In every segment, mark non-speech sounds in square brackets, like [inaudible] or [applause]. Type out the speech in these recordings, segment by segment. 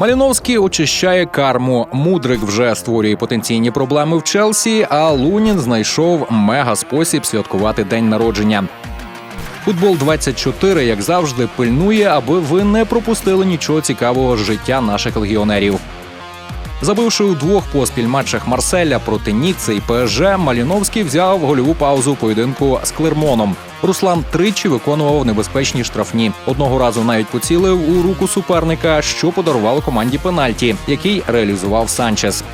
Маліновський очищає карму. Мудрик вже створює потенційні проблеми в Челсі. А Лунін знайшов мега спосіб святкувати день народження. Футбол 24, як завжди, пильнує, аби ви не пропустили нічого цікавого життя наших легіонерів. Забивши у двох поспіль матчах Марселя проти Ніцци і ПСЖ, Маліновський взяв гольову паузу поєдинку з Клермоном. Руслан тричі виконував небезпечні штрафні. Одного разу навіть поцілив у руку суперника, що подарувало команді пенальті, який реалізував Санчес.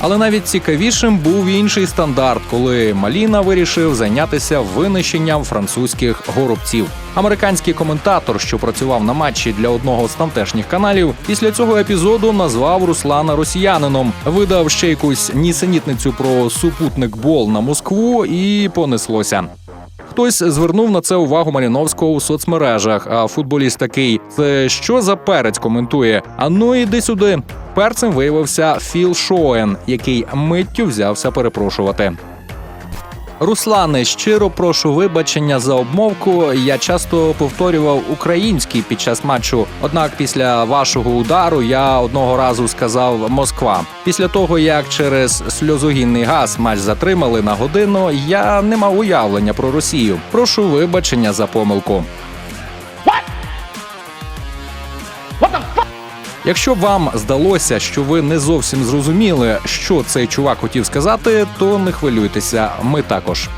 Але навіть цікавішим був інший стандарт, коли Маліна вирішив зайнятися винищенням французьких горобців. Американський коментатор, що працював на матчі для одного з тамтешніх каналів, після цього епізоду назвав Руслана росіянином, видав ще якусь нісенітницю про супутник бол на Москву і понеслося. Хтось звернув на це увагу Маліновського у соцмережах. А футболіст такий: це що за перець коментує? А ну іди сюди. Перцем виявився Філ Шоен, який миттю взявся перепрошувати. Руслане, щиро прошу вибачення за обмовку. Я часто повторював український під час матчу. Однак після вашого удару я одного разу сказав Москва. Після того як через сльозогінний газ матч затримали на годину, я не мав уявлення про Росію. Прошу вибачення за помилку. Якщо вам здалося, що ви не зовсім зрозуміли, що цей чувак хотів сказати, то не хвилюйтеся, ми також.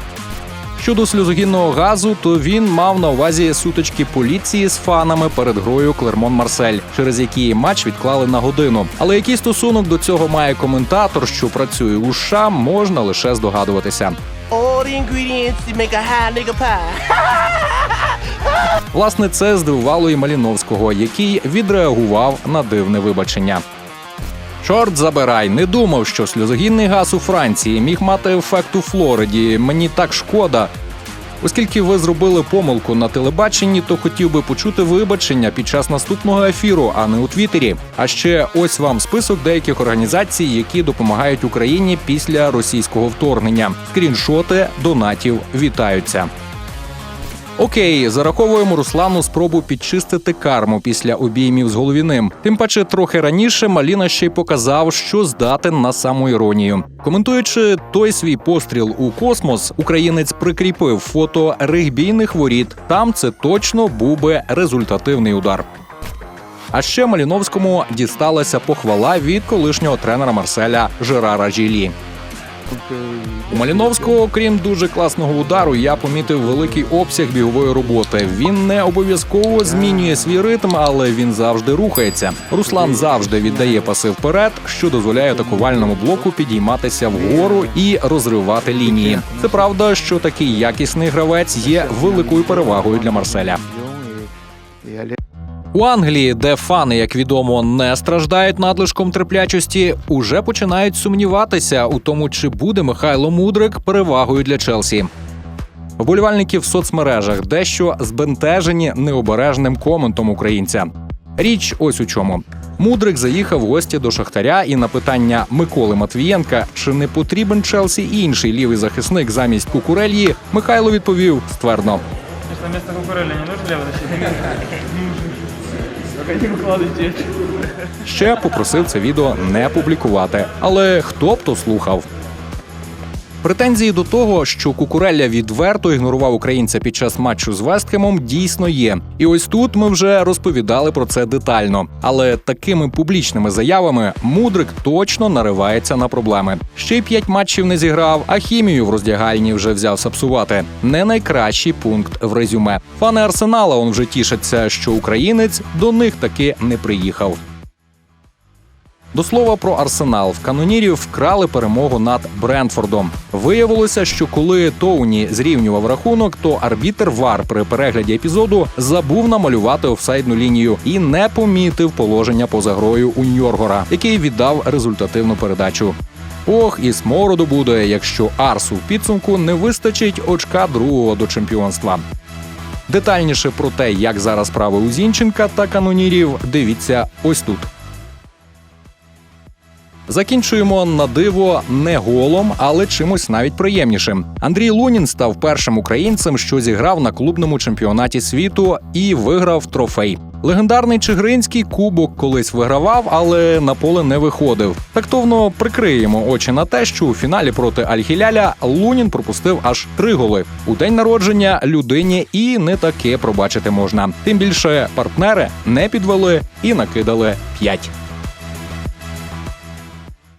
Щодо сльозогінного газу, то він мав на увазі сутички поліції з фанами перед грою Клермон Марсель, через які матч відклали на годину. Але який стосунок до цього має коментатор, що працює у США, можна лише здогадуватися. All the ingredients make a high nigga pie. [laughs] Власне, це здивувало і Маліновського, який відреагував на дивне вибачення. Чорт забирай, не думав, що сльозогінний газ у Франції міг мати ефект у Флориді. Мені так шкода. Оскільки ви зробили помилку на телебаченні, то хотів би почути вибачення під час наступного ефіру, а не у Твіттері. А ще ось вам список деяких організацій, які допомагають Україні після російського вторгнення. Скріншоти донатів вітаються. Окей, зараховуємо Руслану спробу підчистити карму після обіймів з головіним. Тим паче, трохи раніше Маліна ще й показав, що здатен на самоіронію. Коментуючи той свій постріл у космос, українець прикріпив фото регбійних воріт. Там це точно був би результативний удар. А ще Маліновському дісталася похвала від колишнього тренера Марселя Жерара Жілі. У Маліновського, крім дуже класного удару, я помітив великий обсяг бігової роботи. Він не обов'язково змінює свій ритм, але він завжди рухається. Руслан завжди віддає паси вперед, що дозволяє атакувальному блоку підійматися вгору і розривати лінії. Це правда, що такий якісний гравець є великою перевагою для Марселя. У Англії, де фани, як відомо, не страждають надлишком терплячості, уже починають сумніватися у тому, чи буде Михайло Мудрик перевагою для Челсі. Вболівальники в соцмережах дещо збентежені необережним коментом українця. Річ ось у чому. Мудрик заїхав в гості до Шахтаря, і на питання Миколи Матвієнка, чи не потрібен Челсі інший лівий захисник замість Кукурельї, Михайло відповів ствердно: Конечно, вместо Кукурелли не нужен левый защитник? [laughs] Ще попросив це відео не публікувати. Але хто б то слухав? Претензії до того, що Кукурелля відверто ігнорував українця під час матчу з Вестхемом, дійсно є. І ось тут ми вже розповідали про це детально. Але такими публічними заявами мудрик точно наривається на проблеми. Ще й п'ять матчів не зіграв, а хімію в роздягальні вже взяв сапсувати. Не найкращий пункт в резюме. Фани Арсенала он вже тішаться, що українець до них таки не приїхав. До слова про арсенал в канонірів вкрали перемогу над Брентфордом. Виявилося, що коли Тоуні зрівнював рахунок, то арбітер Вар при перегляді епізоду забув намалювати офсайдну лінію і не помітив положення поза грою у Ньоргора, який віддав результативну передачу. Ох, і смороду буде, якщо Арсу в підсумку не вистачить очка другого до чемпіонства. Детальніше про те, як зараз справи у Зінченка та канонірів, дивіться ось тут. Закінчуємо на диво не голом, але чимось навіть приємнішим. Андрій Лунін став першим українцем, що зіграв на клубному чемпіонаті світу і виграв трофей. Легендарний Чигиринський кубок колись вигравав, але на поле не виходив. Тактовно прикриємо очі на те, що у фіналі проти Аль-Хіляля Лунін пропустив аж три голи. У день народження людині і не таке пробачити можна. Тим більше партнери не підвели і накидали п'ять.